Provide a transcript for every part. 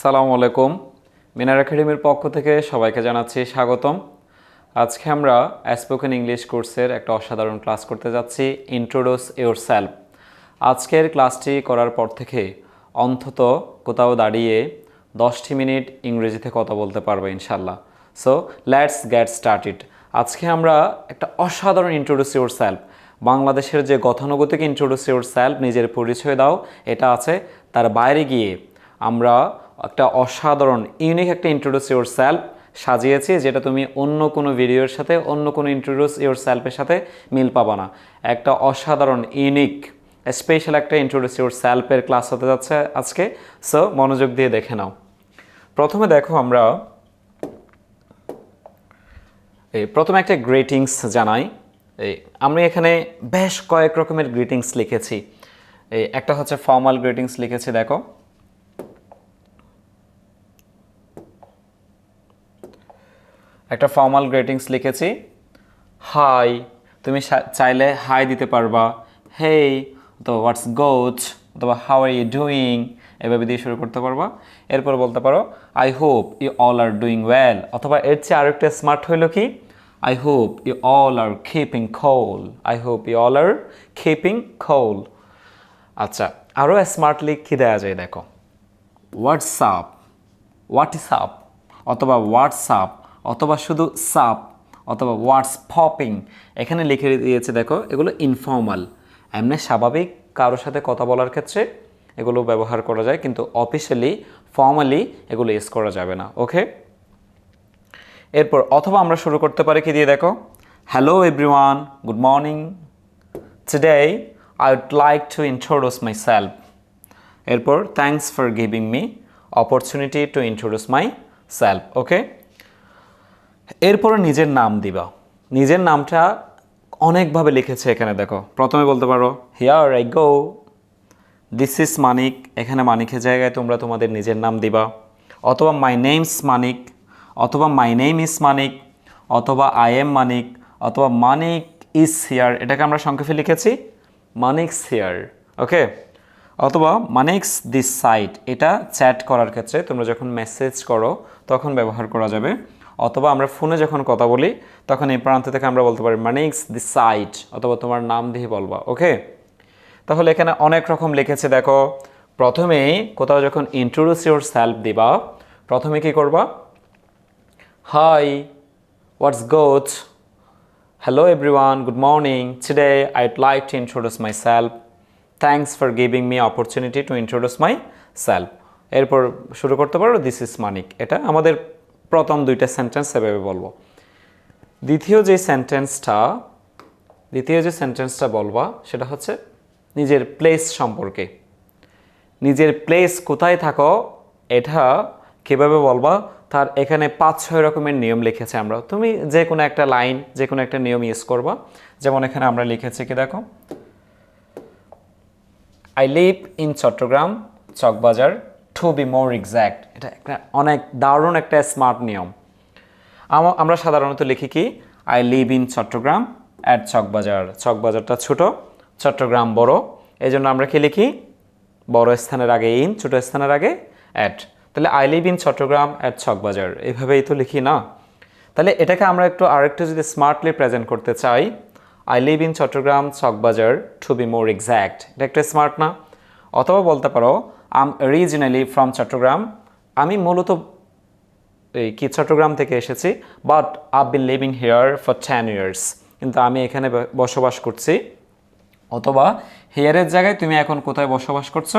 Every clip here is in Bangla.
সালামু আলাইকুম। মিনার একাডেমির পক্ষ থেকে সবাইকে জানাচ্ছি স্বাগতম। আজকে আমরা স্পোকেন ইংলিশ কোর্সের একটা অসাধারণ ক্লাস করতে যাচ্ছি ইন্ট্রোডিউস ইউর সেলফ আজকের ক্লাসটি করার পর থেকে অন্তত কোথাও দাঁড়িয়ে দশটি মিনিট ইংরেজিতে কথা বলতে পারবে ইনশাল্লাহ সো লেটস গেট স্টার্টেড আজকে আমরা একটা অসাধারণ ইন্ট্রোডিউস ইউর সেলফ বাংলাদেশের যে গতানুগতিক ইন্ট্রোডিউস ইউর সেলফ নিজের পরিচয় দাও, এটা আছে তার বাইরে গিয়ে আমরা একটা অসাধারণ ইউনিক একটা ইন্ট্রোডিউস ইউর সেলফ সাজিয়েছি, যেটা তুমি অন্য কোনো ভিডিওর সাথে, অন্য কোনো ইন্ট্রোডিউস ইউর সেলফের সাথে মিল পাবা না। একটা অসাধারণ ইউনিক স্পেশাল একটা ইন্ট্রোডিউস ইউর সেলফের ক্লাস হতে যাচ্ছে আজকে। সো মনোযোগ দিয়ে দেখে নাও। প্রথমে দেখো আমরা, এই প্রথমে একটা গ্রিটিংস জানাই। এই, আমি এখানে বেশ কয়েক রকমের গ্রিটিংস লিখেছি। এই, একটা হচ্ছে ফর্মাল গ্রিটিংস লিখেছি, দেখো। একটা ফর্মাল গ্রেটিংস লিখেছি। হাই তুমি চাইলে হাই দিতে পারবা। হেই তো হোয়াটস গোচ অথবা হাউ আর ইউ ডুইং এভাবে দিয়ে শুরু করতে পারবা। এরপর বলতে পারো I hope you all are doing well অথবা এর চেয়ে আরেকটা স্মার্ট হইল কি? I hope you all are keeping cool I hope you all are keeping cool আচ্ছা আরও স্মার্টলি কী দেওয়া যায় দেখো। হোয়াটসঅ্যাপ হোয়াটসঅ্যাপ অথবা হোয়াটসঅ্যাপ অথবা শুধু সাপ অথবা হোয়াটস পপিং। এখানে লিখে দিয়েছে, দেখো, এগুলো ইনফর্মাল এমনি স্বাভাবিক কারোর সাথে কথা বলার ক্ষেত্রে এগুলো ব্যবহার করা যায়, কিন্তু অফিসিয়ালি ফর্মালি এগুলো ইউজ করা যাবে না, ওকে? এরপর অথবা আমরা শুরু করতে পারি কি দিয়ে, দেখো? Hello everyone good morning today I would like to introduce myself এরপর thanks for giving me opportunity to introduce myself okay এরপর নিজের নাম দিবা। নিজের নামটা অনেকভাবে লিখেছে এখানে দেখো। প্রথমে বলতে পারো here I go this is Manik এখানে মানিকের জায়গায় তোমরা তোমাদের নিজের নাম দিবা। অথবা মাই নেমস মানিক অথবা মাই নেম ইজ মানিক অথবা আই এম মানিক অথবা মানিক ইজ হিয়ার এটাকে আমরা সংক্ষেপে লিখেছি মানিকস হিয়ার ওকে অথবা মানিক্স দিস সাইট এটা চ্যাট করার ক্ষেত্রে তোমরা যখন মেসেজ করো, তখন ব্যবহার করা যাবে। অথবা আমরা ফোনে যখন কথা বলি তখন এই প্রান্ত থেকে আমরা বলতে পারি মানিক্স দি সাইট অথবা তোমার নাম দিয়ে বলবা ওকে তাহলে এখানে অনেক রকম লিখেছে দেখো প্রথমেই কোথাও যখন ইন্ট্রোডিউস ইউর সেলফ দিবা প্রথমে কি করবা হাই হোয়াটস গোচ Hello everyone, good morning. Today I'd like to introduce myself. Thanks for giving me opportunity to introduce myself. এরপর শুরু করতে পারো দিস ইজ মানিক এটা আমাদের প্রথম দুইটা সেন্টেন্স এভাবে বলব। দ্বিতীয় যে সেন্টেন্সটা দ্বিতীয় যে সেন্টেন্সটা বলবা, সেটা হচ্ছে নিজের প্লেস সম্পর্কে। নিজের প্লেস কোথায় থাকো, এটা কীভাবে বলবা, তার এখানে পাঁচ, ছয় রকমের নিয়ম লিখেছে আমরা। তুমি যে কোনো একটা লাইন যে কোনো একটা নিয়ম ইউজ করবা। যেমন এখানে আমরা লিখেছি কি দেখো? I live in Chattogram Chawkbazar to be more exact এটা একটা অনেক দারুণ একটা স্মার্ট নিয়ম। আমা- আমরা সাধারণত লিখি কি I live in Chattogram at Chawkbazar চকবাজারটা ছোট চট্টগ্রাম বড়। এই জন্য আমরা কি লিখি, বড় স্থানের আগে ইন ছোট স্থানের আগে অ্যাট তাহলে I live in Chattogram at Chawkbazar এভাবেই তো লিখি না। তাহলে এটাকে আমরা একটু আরেকটু যদি স্মার্টলি প্রেজেন্ট করতে চাই I live in Chattogram Chawkbazar to be more exact এটা একটা স্মার্ট না। অথবা বলতে পারো আম রিজিনালি ফ্রম চট্টগ্রাম আমি মূলত এই কি চট্টগ্রাম থেকে এসেছি but I been living here for ten years কিন্তু আমি এখানে বসবাস করছি। অথবা হেয়ারের জায়গায় তুমি এখন কোথায় বসবাস করছ,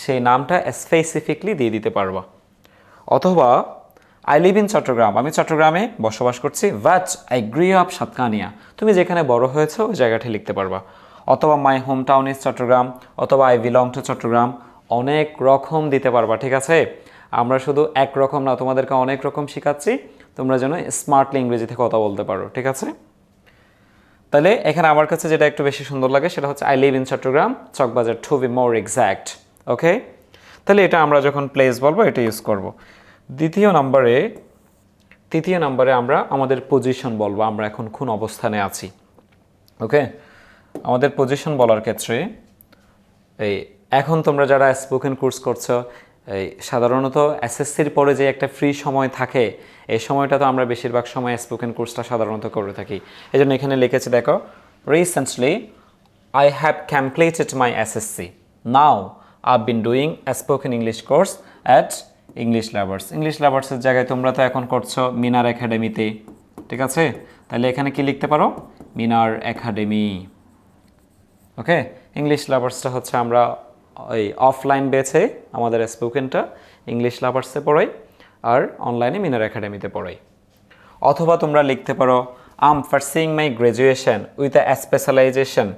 সেই নামটা স্পেসিফিকলি দিয়ে দিতে পারবা। অথবা আই লিভ ইন চট্টগ্রাম আমি চট্টগ্রামে বসবাস করছি but I grew up Satkania. তুমি যেখানে বড় হয়েছো, ওই জায়গাটি লিখতে পারবা। অথবা my home town is Chattogram অথবা আই বিলং টু চট্টগ্রাম অনেক রকম দিতে পারবা, ঠিক আছে? আমরা শুধু এক রকম না, তোমাদেরকে অনেক রকম শেখাচ্ছি। তোমরা যেন স্মার্টলি ইংরেজিতে কথা বলতে পারো, ঠিক আছে? তাহলে এখানে আমার কাছে যেটা একটু বেশি সুন্দর লাগে, সেটা হচ্ছে I live in Chattogram Chawkbazar to be more exact okay তাহলে এটা আমরা যখন প্লেস বলব, এটা ইউজ করব। দ্বিতীয় নম্বরে, তৃতীয় নম্বরে আমরা আমাদের পজিশন বলব, আমরা এখন কোন অবস্থানে আছি ওকে আমাদের পজিশন বলার ক্ষেত্রে এই এখন তোমরা যারা স্পোকেন কোর্স করছ, এই সাধারণত এসএসসির পরে যে একটা ফ্রি সময় থাকে, এই সময়টা তো আমরা বেশিরভাগ সময় স্পোকেন কোর্সটা সাধারণত করে থাকি। এই জন্য এখানে লিখেছে, দেখো recently I have completed my SSC now I been doing spoken English course at English lovers English লাভার্সের জায়গায় তোমরা তো এখন করছ মিনার একাডেমিতে ঠিক আছে? তাহলে এখানে কি লিখতে পারো? মিনার একাডেমি ওকে ইংলিশ লাভার্সটা হচ্ছে আমরা ওই অফলাইন বেছে আমাদের স্পোকেনটা ইংলিশ লাভার্সে পড়াই আর অনলাইনে মিনার একাডেমিতে পড়াই। অথবা তোমরা লিখতে পারো I'm pursuing my graduation with a specialization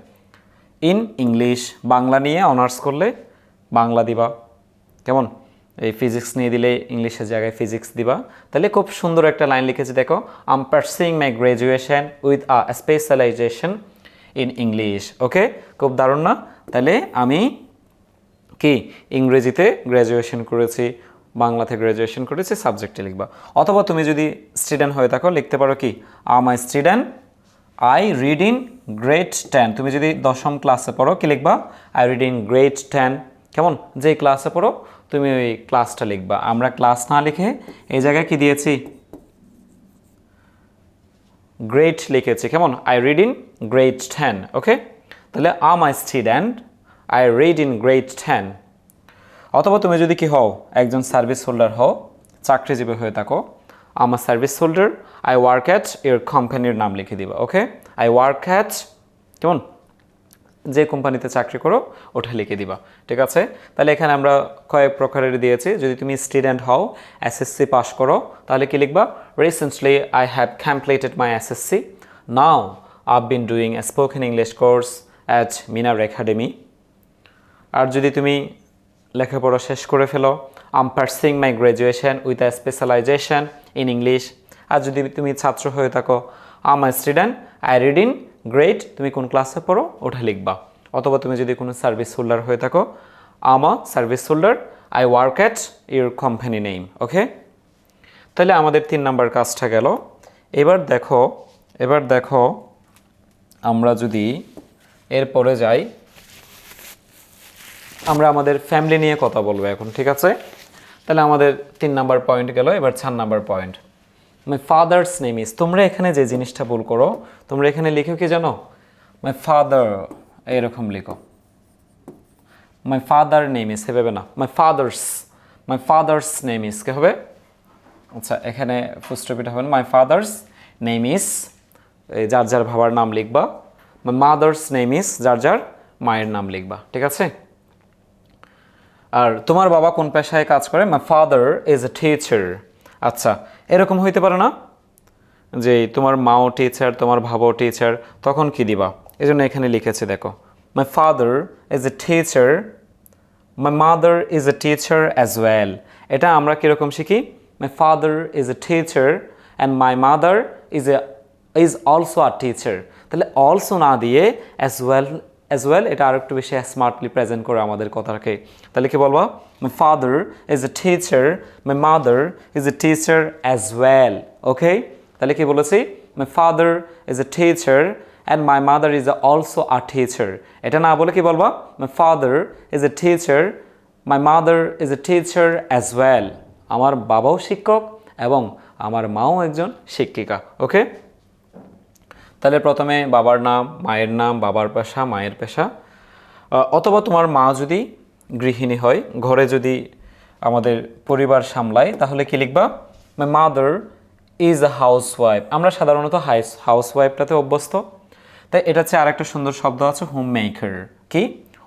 in English Bangla নিয়ে অনার্স করলে বাংলা দিবা। কেমন? এই ফিজিক্স নিয়ে দিলে ইংলিশের জায়গায় ফিজিক্স দিবা। তাহলে খুব সুন্দর একটা লাইন লিখেছে, দেখো I'm pursuing my graduation with a specialization in English okay খুব দারুণ না? তাহলে আমি কি? ইংরেজিতে গ্র্যাজুয়েশন করেছি, বাংলাতে গ্র্যাজুয়েশন করেছি সাবজেক্টে লিখবা। অথবা তুমি যদি স্টুডেন্ট হয়ে থাকো, লিখতে পারো কি? I'm I student I read in grade ten তুমি যদি দশম ক্লাসে পড়ো, কি লিখবা? I read in grade ten কেমন? যে ক্লাসে পড়ো, তুমি ওই ক্লাসটা লিখবা। আমরা ক্লাস না লিখে এই জায়গায় কি দিয়েছি? গ্রেট লিখেছি। কেমন? I read in grade ten okay তাহলে I'm I student I read in grade ten অথবা তুমি যদি কি হও, একজন সার্ভিস হোল্ডার হও, চাকরিজীবী হয়ে থাকো আমার service holder I work at এর কোম্পানির নাম লিখে দিবা ওকে আই ওয়ার্ক অ্যাট কেমন? যে কোম্পানিতে চাকরি করো, ওটা লিখে দিবা, ঠিক আছে? তাহলে এখানে আমরা কয়েক প্রকারের দিয়েছি। যদি তুমি স্টুডেন্ট হও এসএসসি পাস করো, তাহলে কি লিখবা? Recently I have completed my SSC now I been doing spoken English course at Minar academy আর যদি তুমি লেখাপড়া শেষ করে ফেলো I'm pursuing my graduation with a specialization in English আর যদি তুমি ছাত্র হয়ে থাকো I'm I student I read in grade তুমি কোন ক্লাসে পড়ো, ওটা লিখবা। অথবা তুমি যদি কোনো সার্ভিস হোল্ডার হয়ে থাকো আমা service holder I work at your company name okay তাহলে আমাদের তিন নাম্বার কাজটা গেল। এবার দেখো এবার দেখো, আমরা যদি এরপরে যাই আমরা আমাদের ফ্যামিলি নিয়ে কথা বলব এখন, ঠিক আছে? তাহলে আমাদের তিন নাম্বার পয়েন্ট গেল, এবার চার number point my father's name is তোমরা এখানে যে জিনিসটা ভুল করো, তোমরা এখানে লিখো কি জানো? মাই ফাদার এরকম লিখো। মাই ফাদার নেম ইজ সেভাবে না। My father's my father's name is কে হবে? আচ্ছা এখানে ফুস্টপিটা হবে মাই ফাদার্স নেম ইজ যার যার বাবার নাম লিখবা। মাই মাদার্স নেম ইজ যার যার মায়ের নাম লিখবা, ঠিক আছে? আর তোমার বাবা কোন পেশায় কাজ করে? My father is a teacher আচ্ছা এরকম হইতে পারে না? যে তোমার মাও টিচার তোমার ভাবাও টিচার তখন কি দিবা? এই জন্য এখানে লিখেছে, দেখো my father is a teacher my mother is a teacher as well এটা আমরা কীরকম শিখি? My father is a teacher and my mother is a is also a teacher তাহলে অলসো না দিয়ে অ্যাজ ওয়েল অ্যাজ ওয়েল এটা আর একটু বেশি স্মার্টলি প্রেজেন্ট করে আমাদের কথাকে। তাহলে কি বলব? My father is a teacher my mother is a teacher as well okay তাহলে কি বলেছি? My father is a teacher and my mother is also a teacher এটা না বলে কি বলবা? My father is a teacher my mother is a teacher as well আমার বাবাও শিক্ষক এবং আমার মাও একজন শিক্ষিকা ওকে তাহলে প্রথমে বাবার নাম, মায়ের নাম, বাবার পেশা, মায়ের পেশা। অথবা তোমার মা যদি গৃহিণী হয়, ঘরে যদি আমাদের পরিবার সামলায়, তাহলে কি লিখবা? My mother is a housewife আমরা সাধারণত হাইস হাউস ওয়াইফটাতে অভ্যস্ত। তাই এটা হচ্ছে আরেকটা সুন্দর শব্দ আছে হোম মেকার কি?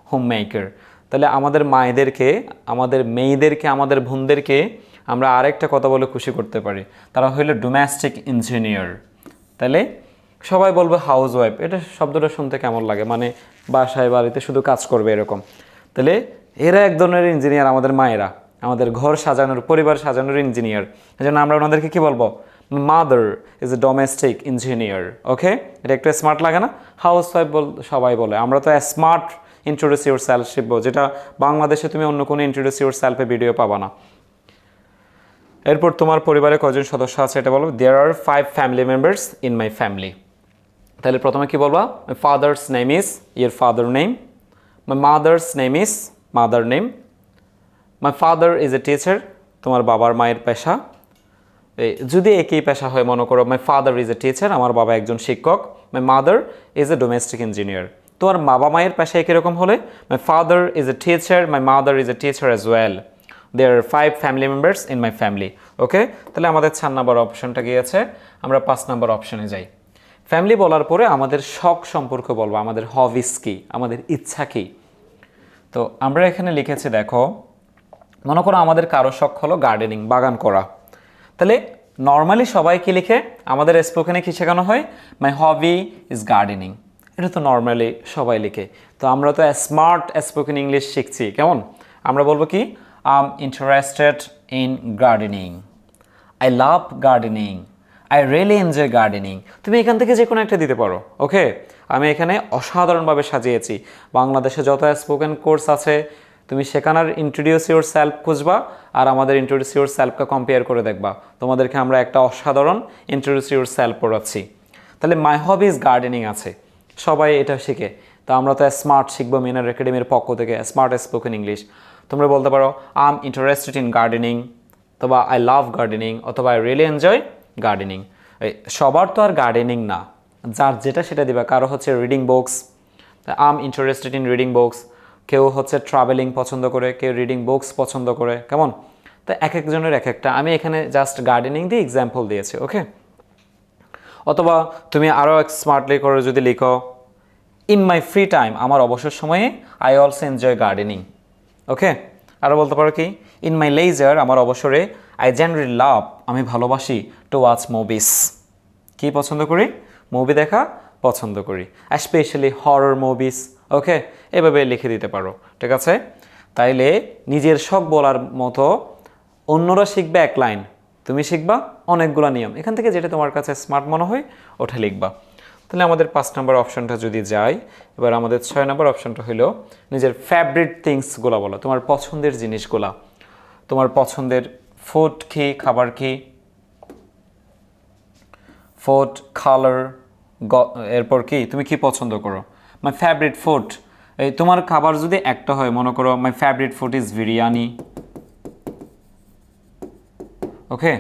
হোম মেকার তাহলে আমাদের মায়েদেরকে, আমাদের মেয়েদেরকে, আমাদের বোনদেরকে আমরা আরেকটা কথা বলে খুশি করতে পারি। তারা হইল ডোমেস্টিক ইঞ্জিনিয়ার তাহলে সবাই বলবে হাউস ওয়াইফ এটা শব্দটা শুনতে কেমন লাগে? মানে বাসায়, বাড়িতে শুধু কাজ করবে এরকম। তাহলে এরা এক ধরনের ইঞ্জিনিয়ার আমাদের মায়েরা। আমাদের ঘর সাজানোর, পরিবার সাজানোর ইঞ্জিনিয়ার এই জন্য আমরা ওনাদেরকে কি বলব? Mother is a domestic engineer okay এটা একটু স্মার্ট লাগে না? হাউস ওয়াইফ বল, সবাই বলে। আমরা তো স্মার্ট ইন্ট্রোডিউস ইউর সেলফ শিখব, যেটা বাংলাদেশে তুমি অন্য কোনো ইন্ট্রোডিউস ইউর সেলফে ভিডিও পাবা না। এরপর তোমার পরিবারে কজন সদস্য আছে এটা বলো? There are five family members in my family তাহলে প্রথমে কি বলবা? My father's name is your father name my mother's name is mother name my father is a teacher তোমার বাবার মায়ের পেশা। যদি একই পেশা হয়, মনে করো my father is a teacher আমার বাবা একজন শিক্ষক। My mother is a domestic engineer তোমার বাবা মায়ের পেশা একই রকম হলে? My father is a teacher my mother is a teacher as well there are five family members in my family okay তাহলে আমাদের চার নাম্বার অপশনটা গিয়েছে আমরা পাঁচ নাম্বার অপশনে যাই। ফ্যামিলি বলার পরে আমাদের শখ সম্পর্ক বলব, আমাদের হবিস কী, আমাদের ইচ্ছা কী। তো আমরা এখানে লিখেছি, দেখো, মনে করো আমাদের কারও শখ হলো গার্ডেনিং বাগান করা। তাহলে নর্মালি সবাই কি লিখে? আমাদের স্পোকেনে কি শেখানো হয়? মাই হবি ইজ গার্ডেনিং এটা তো নর্মালি সবাই লিখে। তো আমরা তো স্মার্ট স্পোকেন ইংলিশ শিখছি, কেমন? আমরা বলব কি? I'm interested in gardening I love gardening I really enjoy gardening তুমি এখান থেকে যে কোনো একটা দিতে পারো, ওকে? আমি এখানে অসাধারণভাবে সাজিয়েছি। বাংলাদেশে যত স্পোকেন কোর্স আছে, তুমি সেখানের ইন্ট্রোডিউস ইউর সেলফ খুঁজবা আর আমাদের ইন্ট্রোডিউস ইউর সেলফকে কম্পেয়ার করে দেখবা। তোমাদেরকে আমরা একটা অসাধারণ ইন্ট্রোডিউস ইউর সেলফ পড়াচ্ছি। তাহলে মাই হবিজ গার্ডেনিং আছে। সবাই এটা শিখে। তো আমরা তো স্মার্ট শিখব মিনার একাডেমির পক্ষ থেকে স্মার্ট স্পোকেন ইংলিশ তোমরা বলতে পারো I am interested in gardening অথবা আই লাভ গার্ডেনিং অথবা আই রিয়েলি এনজয় গার্ডেনিং সবার তো আর গার্ডেনিং না। যার যেটা সেটা দিবা। কারও হচ্ছে reading books I'm interested in reading books কেউ হচ্ছে ট্রাভেলিং পছন্দ করে, কেউ রিডিং বুকস পছন্দ করে, কেমন? তো এক একজনের এক একটা। আমি এখানে জাস্ট গার্ডেনিং দিয়ে এক্সাম্পল দিয়েছি ওকে অথবা তুমি আরও স্মার্টলি করে যদি লিখো ইন মাই ফ্রি টাইম আমার অবসর সময়ে I also enjoy gardening okay আরও বলতে পারো কি? ইন মাই লেজার আমার অবসরে আই জেনারেলি লাভ আমি ভালোবাসি টু ওয়াচ মুভিস কি পছন্দ করি? মুভি দেখা পছন্দ করি। স্পেশালি হরর মুভিস ওকে এভাবে লিখে দিতে পারো। ঠিক আছে? তাইলে নিজের শখ বলার মতো অন্যরা শিখবে এক লাইন। তুমি শিখবা অনেকগুলো নিয়ম। এখান থেকে যেটা তোমার কাছে স্মার্ট মনে হয়, ওটা লিখবা। তাহলে আমাদের পাঁচ নাম্বার অপশনটা যদি যাই, এবার আমাদের ছয় নাম্বার অপশনটা হলো নিজের ফেভারিট থিংসগুলো বলো। তোমার পছন্দের জিনিসগুলা। তোমার পছন্দের ফুড কি খাবার কি ফুড কালার এরপর কি তুমি কি পছন্দ করো। মাই ফেভারিট ফুড এই তোমার খাবার যদি একটা হয়, মনে করো my favourite food is biryani okay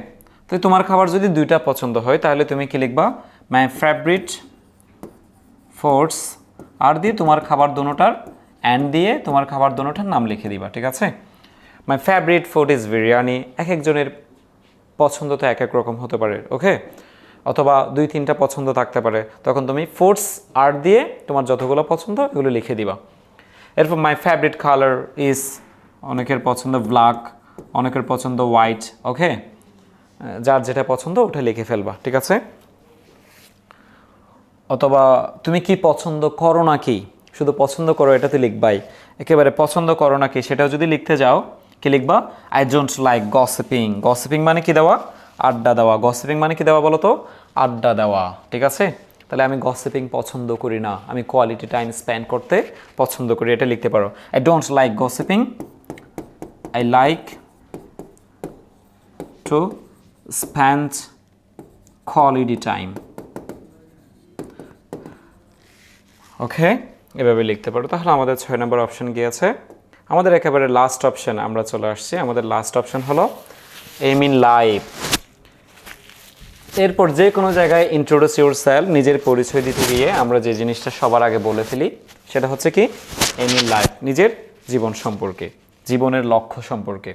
তো তোমার খাবার যদি দুইটা পছন্দ হয়, তাহলে তুমি কি লিখবা? মাই ফেভারিট ফুডস আর দিয়ে তোমার খাবার দোনোটার অ্যান্ড দিয়ে তোমার খাবার দোনোটার নাম লিখে দিবা, ঠিক আছে? My favourite food is biryani এক একজনের পছন্দ তো এক এক রকম হতে পারে ওকে অথবা দুই তিনটা পছন্দ থাকতে পারে। তখন তুমি ফুডস আর দিয়ে তোমার যতগুলো পছন্দ, এগুলো লিখে দিবা। এরপর মাই ফেভারিট কালার ইজ অনেকের পছন্দ ব্ল্যাক অনেকের পছন্দ হোয়াইট ওকে যার যেটা পছন্দ, ওটা লিখে ফেলবা, ঠিক আছে? অথবা তুমি কি পছন্দ করো না কি শুধু পছন্দ করো, এটাতে লিখবাই। একেবারে পছন্দ করো না কি সেটাও যদি লিখতে যাও কি লিখবা? I don't like gossiping gossiping মানে কি দেওয়া? আড্ডা দেওয়া। গসিপিং মানে কি দেওয়া বলো তো? আড্ডা দেওয়া। ঠিক আছে? তাহলে আমি গসিপিং পছন্দ করি না। আমি কোয়ালিটি টাইম স্পেন্ড করতে পছন্দ করি। এটা লিখতে পারো। I don't like gossiping I like to spend quality time okay এভাবে লিখতে পারো। তাহলে আমাদের ছয় নম্বর অপশন গিয়েছে। আমাদের একেবারে লাস্ট অপশন আমরা চলে আসছি। আমাদের লাস্ট অপশন হলো এম ইন লাইফ এরপর যে কোনো জায়গায় ইন্ট্রোডিউস ইউর সেলফ নিজের পরিচয় দিতে গিয়ে আমরা যে জিনিসটা সবার আগে বলে ফেলি, সেটা হচ্ছে কি? এম ইন লাইফ নিজের জীবন সম্পর্কে, জীবনের লক্ষ্য সম্পর্কে।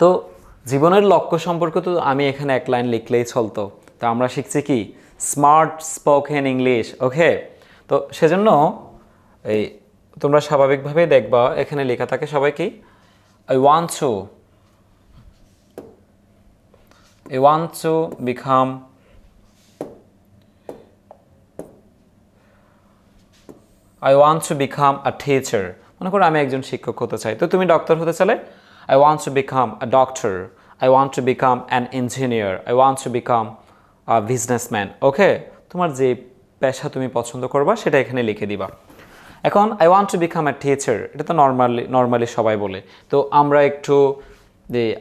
তো জীবনের লক্ষ্য সম্পর্কে তো আমি এখানে এক লাইন লিখলেই চলতো। তো আমরা শিখছি কি? স্মার্ট স্পোকেন ইংলিশ ওকে তো সেজন্য এই তোমরা স্বাভাবিকভাবে দেখবা, এখানে লেখা থাকে সবাই কি? I want to I want to become I want to become a teacher মনে করো আমি একজন শিক্ষক হতে চাই। তো তুমি ডক্টর হতে চাইলে I want to become a doctor I want to become an engineer I want to become a businessman okay তোমার যে পেশা তুমি পছন্দ করবা, সেটা এখানে লিখে দিবা। এখন I want to become a teacher এটা তো নর্মালি নর্মালি সবাই বলে। তো আমরা একটু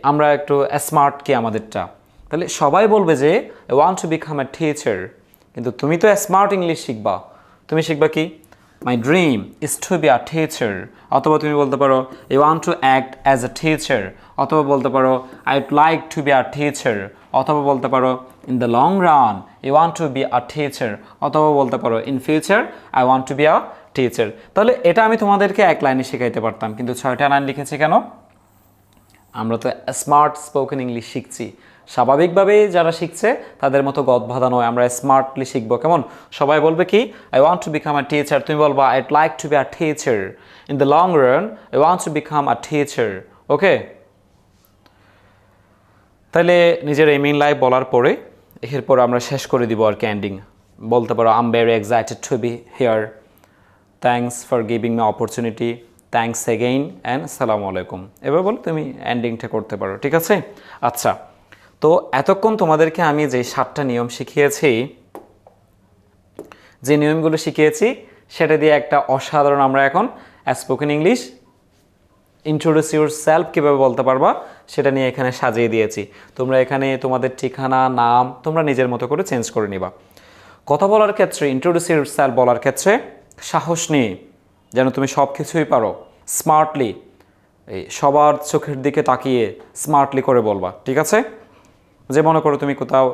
আমরা একটু স্মার্ট কি আমাদেরটা? তাহলে সবাই বলবে যে I want to become a teacher কিন্তু তুমি তো স্মার্ট ইংলিশ শিখবা। তুমি শিখবা কি? My dream is to be a teacher অথবা তুমি বলতে পারো you want to act as a teacher অথবা বলতে পারো I would like to be a teacher অথবা বলতে পারো in the long run you want to be a teacher অথবা বলতে পারো in future I want to be a teacher তাহলে এটা আমি তোমাদেরকে এক লাইনে শেখাইতে পারতাম, কিন্তু ছয়টা লাইন লিখেছি কেন? আমরা তো স্মার্ট স্পোকেন ইংলিশ শিখছি। স্বাভাবিকভাবেই যারা শিখছে, তাদের মতো গদ গদবাধা নয়, আমরা স্মার্টলি শিখব। কেমন? সবাই বলবে কি I want to become a teacher তুমি বলবা I'd like to be a teacher in the long run I want to become a teacher okay তাহলে নিজের এই মেইন লাইফ বলার পরে, এরপর আমরা শেষ করে দিব আর ক্যান্ডিং বলতে পারো I'm very excited to be here thanks for giving me opportunity thanks again and সালামু আলাইকুম। এবার বলো তুমি এন্ডিংটা করতে পারো, ঠিক আছে? আচ্ছা তো এতক্ষণ তোমাদেরকে আমি যে সাতটা নিয়ম শিখিয়েছি, যে নিয়মগুলো শিখিয়েছি, সেটা দিয়ে একটা অসাধারণ আমরা এখন spoken English introduce yourself কীভাবে বলতে পারবা, সেটা নিয়ে এখানে সাজিয়ে দিয়েছি। তোমরা এখানে তোমাদের ঠিকানা, নাম, তোমরা নিজের মতো করে চেঞ্জ করে নিবা। কথা বলার ক্ষেত্রে ইন্ট্রোডিউস ইউর সেলফ বলার ক্ষেত্রে সাহস নিয়ে যেন তুমি সব কিছুই পারো স্মার্টলি এই সবার চোখের দিকে তাকিয়ে স্মার্টলি করে বলবা, ঠিক আছে? যে মনে করো তুমি কোথাও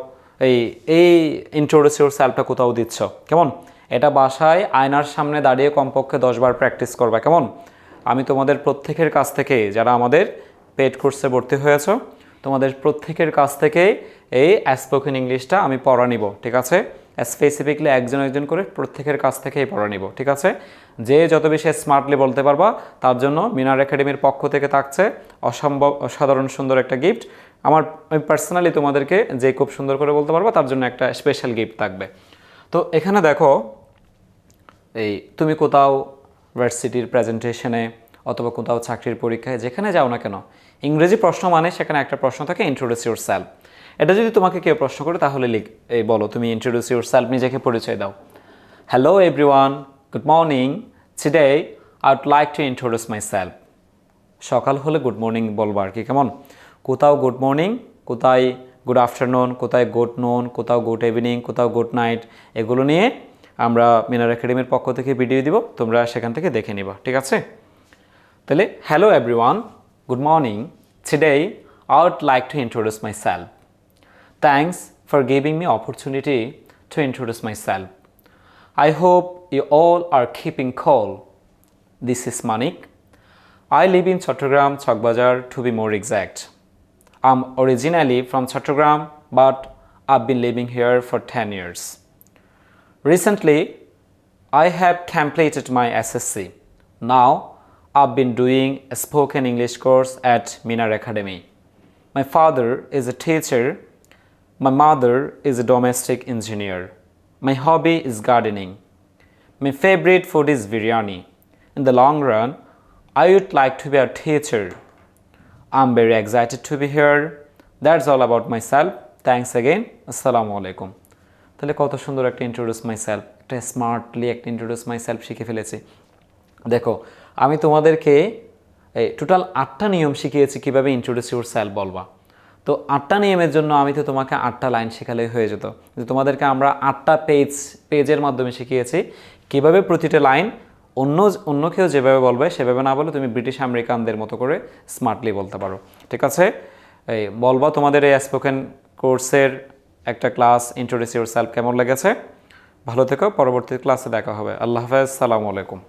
এই এই ইন্ট্রোডিউস ইউর সেলফটা কোথাও দিচ্ছ, কেমন? এটা বাসায় আয়নার সামনে দাঁড়িয়ে কমপক্ষে দশবার প্র্যাকটিস করবা, কেমন? আমি তোমাদের প্রত্যেকের কাছ থেকে, যারা আমাদের পেড কোর্সে ভর্তি হয়েছ, তোমাদের প্রত্যেকের কাছ থেকে এই স্পোকেন ইংলিশটা আমি পড়া নিব, ঠিক আছে? স্পেসিফিকলি একজন একজন করে প্রত্যেকের কাছ থেকেই পড়া নিব, ঠিক আছে? যে যত বেশি স্মার্টলি বলতে পারবা, তার জন্য মিনার একাডেমির পক্ষ থেকে থাকছে অসম্ভব, অসাধারণ সুন্দর একটা গিফট আমার, আমি পার্সোনালি তোমাদেরকে যে খুব সুন্দর করে বলতে পারব, তার জন্য একটা স্পেশাল গিফট থাকবে। তো এখানে দেখো, এই তুমি কোথাও ভার্সিটির প্রেজেন্টেশনে অথবা কোথাও চাকরির পরীক্ষায় যেখানে যাও না কেন, ইংরেজি প্রশ্ন মানে সেখানে একটা প্রশ্ন থাকে ইন্ট্রোডিউস ইউর সেলফ এটা যদি তোমাকে কেউ প্রশ্ন করে, তাহলে লিখ, এই বলো, তুমি ইন্ট্রোডিউস ইউর সেলফ নিজেকে পরিচয় দাও। Hello everyone good morning today I would like to introduce myself সকাল হলে গুড মর্নিং বলব আর কি, কেমন? কোথাও গুড মর্নিং কোথায় গুড আফটারনুন কোথায় গুড নুন কোথাও গুড ইভিনিং কোথাও গুড নাইট এগুলো নিয়ে আমরা মিনার একাডেমির পক্ষ থেকে ভিডিও দিব, তোমরা সেখান থেকে দেখে নিবা, ঠিক আছে? তাহলে hello everyone good morning today I would like to introduce myself Thanks for giving me opportunity to introduce myself. I hope you all are keeping cool. This is Manik. I live in Chattogram, Chakbazar to be more exact. I'm originally from Chattogram but I've been living here for 10 years. Recently, I have completed my SSC. Now, I've been doing a spoken English course at Minar Academy. My father is a teacher My mother is a domestic engineer. My hobby is gardening. My favorite food is biryani. In the long run, I would like to be a teacher. I'm very excited to be here. That's all about myself. Thanks again. Assalamu alaikum. তাহলে কত সুন্দর একটা ইন্ট্রোডিউস মাই সেলফ একটা স্মার্টলি একটা ইন্ট্রোডিউস মাই সেলফ শিখে ফেলেছি দেখো আমি তোমাদেরকে এই টোটাল আটটা নিয়ম শিখিয়েছি কীভাবে ইন্ট্রোডিউস ইউর সেলফ বলবা তো আটটা নিয়মের জন্য আমি তো তোমাকে আটটা লাইন শেখালেই হয়ে যেত। কিন্তু তোমাদেরকে আমরা আটটা পেজ পেজের মাধ্যমে শিখিয়েছি। কীভাবে প্রতিটা লাইন অন্য অন্য কেউ যেভাবে বলবে, সেভাবে না বলে তুমি ব্রিটিশ আমেরিকানদের মতো করে স্মার্টলি বলতে পারো। ঠিক আছে? এই বলবা তোমাদের এই স্পোকেন কোর্সের একটা ক্লাস ইন্ট্রোডিউস ইউর সেলফ কেমন লেগেছে? ভালো থেকো, পরবর্তী ক্লাসে দেখা হবে। আল্লাহ হাফেজ, সালামু আলাইকুম।